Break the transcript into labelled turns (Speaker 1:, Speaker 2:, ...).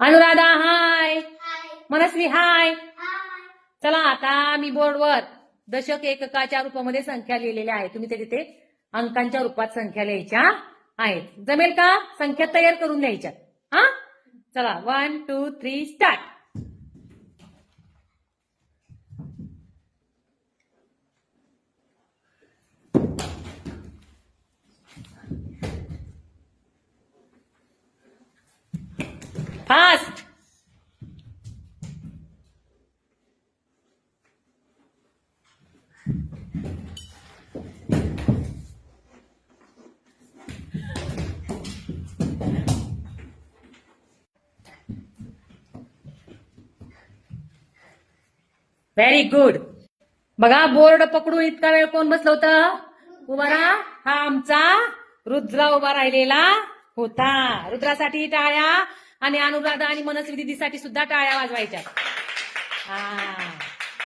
Speaker 1: अनुराधा हाय. मनस्वी हाय. चला आता मी बोर्डवर दशक एककाच्या रूपामध्ये संख्या लिहिलेल्या आहेत. तुम्ही ते तिथे अंकांच्या रूपात संख्या लिहायच्या आहेत. जमेल का? संख्या तयार करून लिहायच्या. हा? चला one two three start fast very good बघा बोर्ड पकडून इतका वेळ कोण बसलं होतं? उभा राहा हा आमचा रुद्र उभा राहिलेला होता. रुद्रासाठी टाळ्या. आणि अनुराधा आणि मनस्वी दिदीसाठी सुद्धा टाळ्या वाजवायच्या. हा.